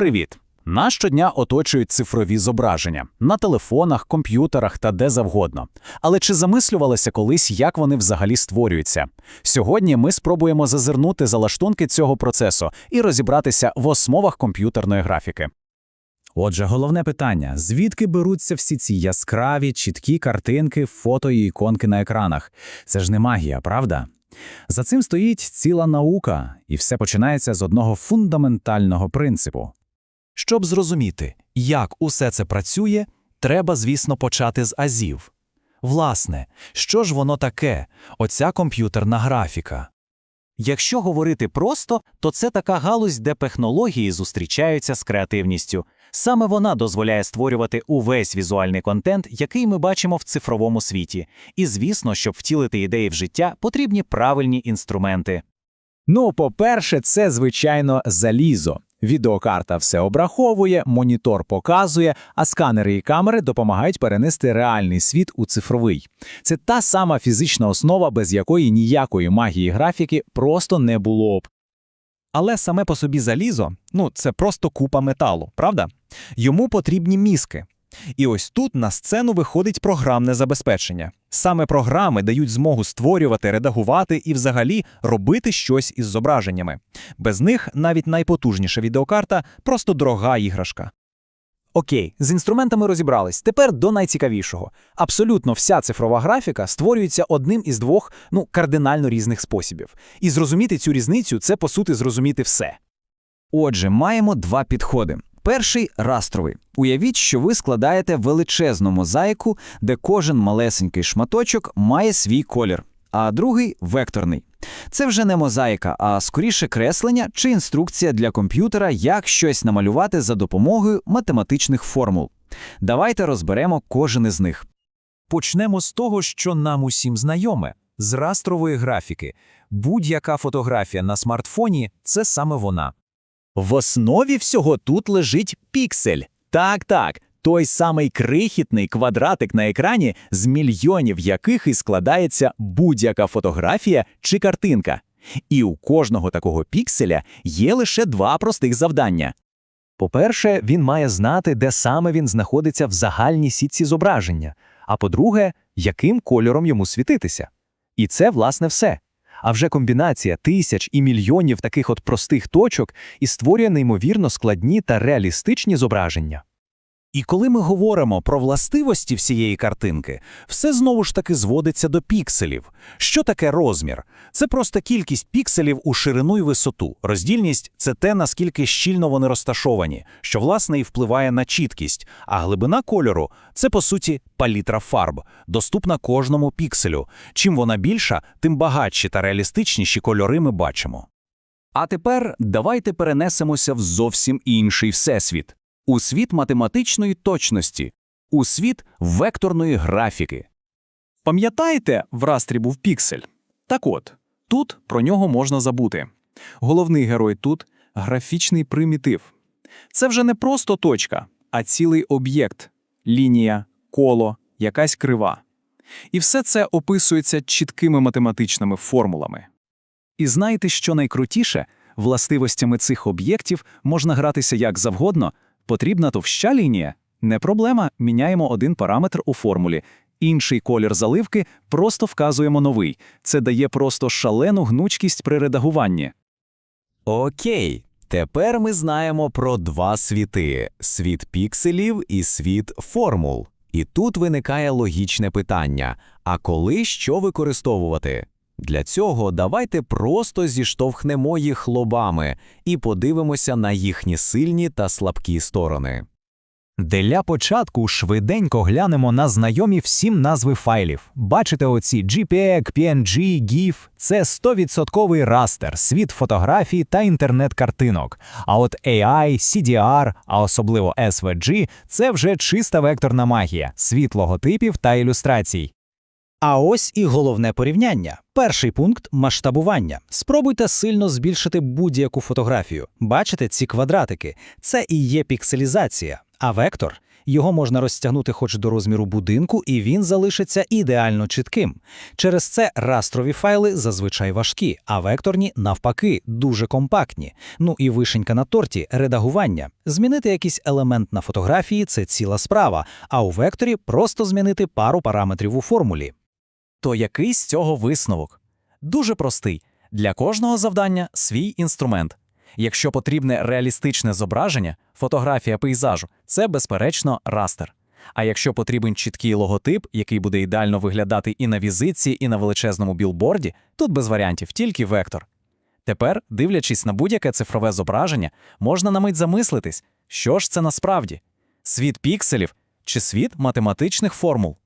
Привіт! Нас щодня оточують цифрові зображення на телефонах, комп'ютерах та де завгодно. Але чи замислювалися колись, як вони взагалі створюються? Сьогодні ми спробуємо зазирнути за лаштунки цього процесу і розібратися в основах комп'ютерної графіки. Отже, головне питання: звідки беруться всі ці яскраві, чіткі картинки, фото і іконки на екранах? Це ж не магія, правда? За цим стоїть ціла наука, і все починається з одного фундаментального принципу. Щоб зрозуміти, як усе це працює, треба, звісно, почати з азів. Власне, що ж воно таке, оця комп'ютерна графіка? Якщо говорити просто, то це така галузь, де технології зустрічаються з креативністю. Саме вона дозволяє створювати увесь візуальний контент, який ми бачимо в цифровому світі. І звісно, щоб втілити ідеї в життя, потрібні правильні інструменти. Ну, по-перше, це, звичайно, залізо. Відеокарта все обраховує, монітор показує, а сканери і камери допомагають перенести реальний світ у цифровий. Це та сама фізична основа, без якої ніякої магії графіки просто не було б. Але саме по собі залізо ну, це просто купа металу, правда? Йому потрібні мізки. І ось тут на сцену виходить програмне забезпечення. Саме програми дають змогу створювати, редагувати і взагалі робити щось із зображеннями. Без них навіть найпотужніша відеокарта просто дорога іграшка. Окей, з інструментами розібрались. Тепер до найцікавішого. Абсолютно вся цифрова графіка створюється одним із двох, ну, кардинально різних способів. І зрозуміти цю різницю це, по суті, зрозуміти все. Отже, маємо два підходи. Перший растровий. Уявіть, що ви складаєте величезну мозаїку, де кожен малесенький шматочок має свій колір, а другий векторний. Це вже не мозаїка, а скоріше креслення чи інструкція для комп'ютера, як щось намалювати за допомогою математичних формул. Давайте розберемо кожен із них. Почнемо з того, що нам усім знайоме з растрової графіки. Будь-яка фотографія на смартфоні це саме вона. В основі всього тут лежить піксель. Так, так, той самий крихітний квадратик на екрані, з мільйонів яких і складається будь-яка фотографія чи картинка. І у кожного такого пікселя є лише два простих завдання. По-перше, він має знати, де саме він знаходиться в загальній сітці зображення, а по-друге, яким кольором йому світитися. І це, власне, все. А вже комбінація тисяч і мільйонів таких от простих точок і створює неймовірно складні та реалістичні зображення. І коли ми говоримо про властивості всієї картинки, все знову ж таки зводиться до пікселів. Що таке розмір? Це просто кількість пікселів у ширину і висоту. Роздільність це те, наскільки щільно вони розташовані, що власне і впливає на чіткість. А глибина кольору це по суті палітра фарб, доступна кожному пікселю. Чим вона більша, тим багатші та реалістичніші кольори ми бачимо. А тепер давайте перенесемося в зовсім інший всесвіт у світ математичної точності, у світ векторної графіки. Пам'ятаєте, в растрі був піксель? Так от, тут про нього можна забути. Головний герой тут графічний примітив. Це вже не просто точка, а цілий об'єкт, лінія, коло, якась крива. І все це описується чіткими математичними формулами. І знаєте, що найкрутіше? Властивостями цих об'єктів можна гратися як завгодно. Потрібна товща лінія? Не проблема, міняємо один параметр у формулі. Інший колір заливки просто вказуємо новий. Це дає просто шалену гнучкість при редагуванні. Окей, тепер ми знаємо про два світи: світ пікселів і світ формул. І тут виникає логічне питання: а коли що використовувати? Для цього давайте просто зіштовхнемо їх лобами і подивимося на їхні сильні та слабкі сторони. Для початку швиденько глянемо на знайомі всім назви файлів. Бачите оці JPEG, PNG, GIF – це 100% растер, світ фотографій та інтернет-картинок. А от AI, CDR, а особливо SVG – це вже чиста векторна магія, світ логотипів та ілюстрацій. А ось і головне порівняння. Перший пункт масштабування. Спробуйте сильно збільшити будь-яку фотографію. Бачите ці квадратики? Це і є пікселізація. А вектор Його можна розтягнути хоч до розміру будинку, і він залишиться ідеально чітким. Через це растрові файли зазвичай важкі, а векторні, навпаки, дуже компактні. Ну і вишенька на торті редагування. Змінити якийсь елемент на фотографії це ціла справа, а у векторі просто змінити пару параметрів у формулі. То який з цього висновок? Дуже простий. Для кожного завдання свій інструмент. Якщо потрібне реалістичне зображення, фотографія пейзажу це, безперечно, растер. А якщо потрібен чіткий логотип, який буде ідеально виглядати і на візитці, і на величезному білборді, тут без варіантів, тільки вектор. Тепер, дивлячись на будь-яке цифрове зображення, можна на мить замислитись, що ж це насправді: світ пікселів чи світ математичних формул.